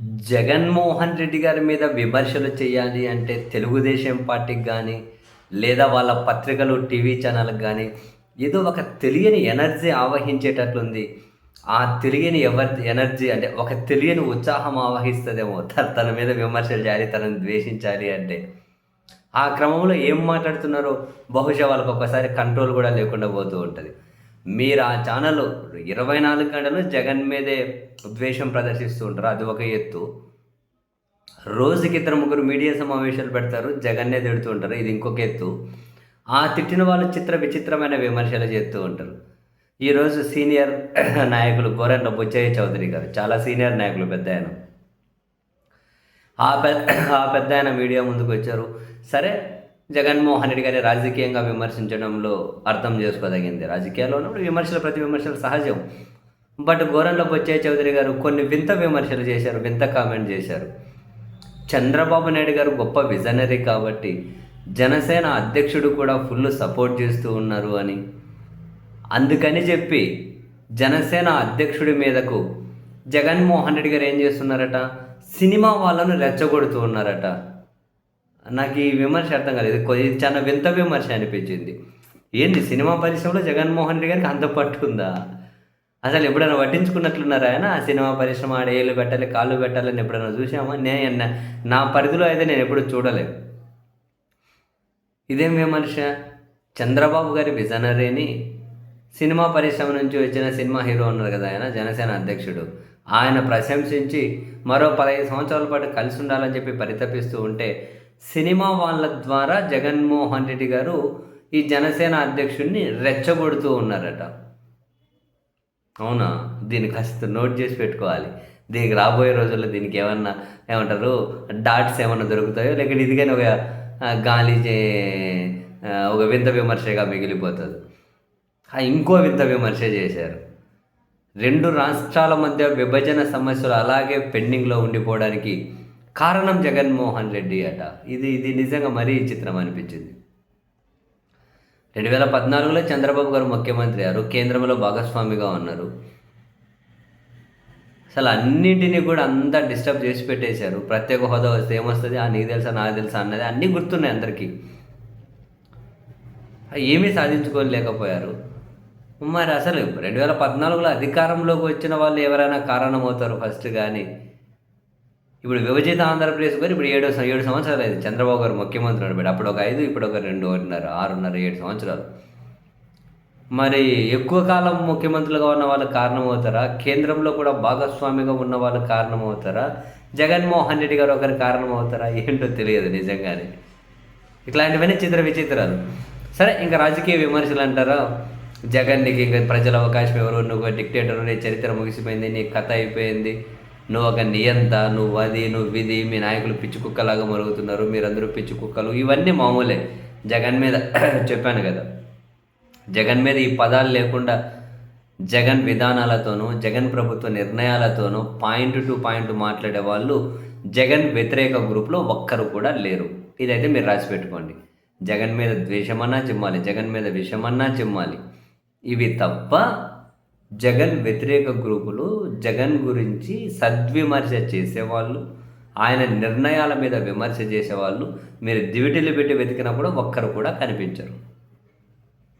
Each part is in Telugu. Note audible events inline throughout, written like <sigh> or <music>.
జగన్మోహన్ రెడ్డి గారి మీద విమర్శలు చేయాలి అంటే తెలుగుదేశం పార్టీకి కానీ లేదా వాళ్ళ పత్రికలు టీవీ ఛానల్కి కానీ ఏదో ఒక తెలియని ఎనర్జీ ఆవహించేటట్లుంది. ఆ తెలియని ఎవరి ఎనర్జీ అంటే ఒక తెలియని ఉత్సాహం ఆవహిస్తుందేమో. తన తన మీద విమర్శలు చేయాలి తనని ద్వేషించాలి అంటే. ఆ క్రమంలో ఏం మాట్లాడుతున్నారో బహుశా వాళ్ళకి ఒకసారి కంట్రోల్ కూడా లేకుండా పోతూ ఉంటుంది. మీరు ఆ ఛానల్ ఇరవై నాలుగు గంటలు జగన్ మీదే ద్వేషం ప్రదర్శిస్తూ ఉంటారు అది ఒక ఎత్తు. రోజుకి ఇద్దరు ముగ్గురు మీడియా సమావేశాలు పెడతారు. జగన్నే తిడుతూ ఉంటారు ఇది ఇంకొక ఎత్తు. ఆ తిట్టిన వాళ్ళు చిత్ర విచిత్రమైన విమర్శలు చేస్తూ ఉంటారు. ఈరోజు సీనియర్ <clears throat> నాయకులు గోరెండ బుచ్చయ్య చౌదరి గారు చాలా సీనియర్ నాయకులు పెద్ద ఆయన. ఆ పెద్ద ఆ పెద్ద ఆయన మీడియా ముందుకు వచ్చారు. సరే జగన్మోహన్ రెడ్డి గారిని రాజకీయంగా విమర్శించడంలో అర్థం చేసుకోదగింది. రాజకీయాల్లో ఉన్నప్పుడు విమర్శలు ప్రతి విమర్శలు సహజం. బట్ గోరంలో బొచ్చయ్య చౌదరి గారు కొన్ని వింత విమర్శలు చేశారు వింత కామెంట్ చేశారు. చంద్రబాబు నాయుడు గారు గొప్ప విజనరీ కాబట్టి జనసేన అధ్యక్షుడు కూడా ఫుల్ సపోర్ట్ చేస్తూ ఉన్నారు అని. అందుకని చెప్పి జనసేన అధ్యక్షుడి మీదకు జగన్మోహన్ రెడ్డి గారు ఏం చేస్తున్నారట? సినిమా వాళ్ళను రెచ్చగొడుతూ ఉన్నారట. నాకు ఈ విమర్శ అర్థం కాలేదు. ఇది కొద్ది- చాలా వింత విమర్శ అనిపించింది. ఏంది సినిమా పరిశ్రమలో జగన్మోహన్ రెడ్డి గారికి అంత పట్టు ఉందా అసలు ఎప్పుడైనా పట్టించుకున్నట్లున్నారా ఆయన? ఆ సినిమా పరిశ్రమ ఆడ ఏళ్ళు పెట్టాలి కాళ్ళు పెట్టాలని ఎప్పుడైనా చూసామా నేను నా- పరిధిలో అయితే నేను ఎప్పుడు చూడలేదు. ఇదేం విమర్శ? చంద్రబాబు గారి విజనరేని సినిమా పరిశ్రమ నుంచి వచ్చిన సినిమా హీరో ఉన్నారు కదా ఆయన జనసేన అధ్యక్షుడు. ఆయన ప్రశంసించి మరో పదహైదు సంవత్సరాల పాటు కలిసి ఉండాలని చెప్పి పరితపిస్తూ ఉంటే సినిమా వాళ్ళ ద్వారా జగన్మోహన్ రెడ్డి గారు ఈ జనసేన అధ్యక్షుడిని రెచ్చగొడుతూ ఉన్నారట. అవునా? దీన్ని కాస్త నోట్ చేసి పెట్టుకోవాలి. దీనికి రాబోయే రోజుల్లో దీనికి ఏమన్నా ఏమంటారు డాట్స్ ఏమన్నా దొరుకుతాయో? లేకపోతే ఇదిగైనా ఒక గాలి ఒక వింత విమర్శగా మిగిలిపోతుంది. ఇంకో వింత విమర్శ చేశారు. రెండు రాష్ట్రాల మధ్య విభజన సమస్యలు అలాగే పెండింగ్లో ఉండిపోవడానికి కారణం జగన్మోహన్ రెడ్డి అట. ఇది ఇది నిజంగా మరీ చిత్రం అనిపించింది. రెండు వేల పద్నాలుగులో చంద్రబాబు గారు ముఖ్యమంత్రి అయ్యారు. కేంద్రంలో భాగస్వామిగా ఉన్నారు. అసలు అన్నింటినీ కూడా అంతా డిస్టర్బ్ చేసి పెట్టేశారు. ప్రత్యేక హోదా వస్తే ఏమొస్తుంది? ఆ నీకు తెలుసా నాకు తెలుసా అన్నది అన్నీ గుర్తున్నాయి అందరికీ. ఏమీ సాధించుకోలేకపోయారు. మరి అసలు రెండు వేల పద్నాలుగులో అధికారంలోకి వచ్చిన వాళ్ళు ఎవరైనా కారణమవుతారు ఫస్ట్ కానీ ఇప్పుడు విభజిత ఆంధ్రప్రదేశ్ గారు ఇప్పుడు ఏడు ఏడు సంవత్సరాలు అయింది. చంద్రబాబు గారు ముఖ్యమంత్రి నడిపాడు అప్పుడు ఒక ఐదు ఇప్పుడు ఒక రెండు ఒకటిన్నర ఆరున్నర ఏడు సంవత్సరాలు. మరి ఎక్కువ కాలం ముఖ్యమంత్రులుగా ఉన్న వాళ్ళు కారణమవుతారా? కేంద్రంలో కూడా భాగస్వామిగా ఉన్న వాళ్ళు కారణమవుతారా? జగన్మోహన్ రెడ్డి గారు ఒకరు కారణమవుతారా? ఏంటో తెలియదు నిజంగానే. ఇట్లాంటివన్నీ చిత్ర విచిత్రాలు. సరే ఇంకా రాజకీయ విమర్శలు అంటారా? జగన్ నీకు ఇంకా ప్రజల అవకాశం ఎవరు? నువ్వు డిక్టేటర్ నీ చరిత్ర ముగిసిపోయింది నీ కథ అయిపోయింది. నువ్వు ఒక నియంత నువ్వు అది నువ్వు ఇది మీ నాయకులు పిచ్చి కుక్కలాగా మరుగుతున్నారు మీరందరూ పిచ్చి కుక్కలు. ఇవన్నీ మామూలే. జగన్ మీద <clears throat> చెప్పాను కదా. జగన్ మీద ఈ పదాలు లేకుండా జగన్ విధానాలతోనూ జగన్ ప్రభుత్వ నిర్ణయాలతోనూ పాయింట్ టు పాయింట్ మాట్లాడే వాళ్ళు జగన్ వ్యతిరేక గ్రూప్లో ఒక్కరు కూడా లేరు. ఇదైతే మీరు రాసి పెట్టుకోండి. జగన్ మీద ద్వేషమన్నా చిమ్మాలి జగన్ మీద విషమన్నా చిమ్మాలి. ఇవి తప్ప జగన్ వ్యతిరేక గ్రూపులు జగన్ గురించి సద్విమర్శ చేసేవాళ్ళు ఆయన నిర్ణయాల మీద విమర్శ చేసేవాళ్ళు మీరు దివిటిలు పెట్టి వెతికినప్పుడు ఒక్కరు కూడా కనిపించరు.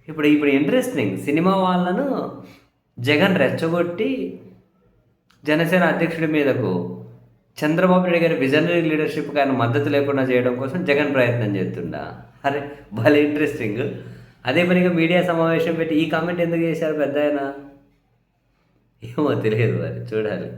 ఇప్పుడు ఇప్పుడు ఇంట్రెస్టింగ్ సినిమా వాళ్ళను జగన్ రెచ్చగొట్టి జనసేన అధ్యక్షుడి మీదకు చంద్రబాబు నాయుడు గారి విజనరీ లీడర్షిప్కి ఆయన మద్దతు లేకుండా చేయడం కోసం జగన్ ప్రయత్నం చేస్తుండా? అరే భలే ఇంట్రెస్టింగ్ అదే పనిగా మీడియా సమావేశం పెట్టి ఈ కామెంట్ ఎందుకు చేశారు పెద్ద ఏమో తెలియదు మరి చూడాలి.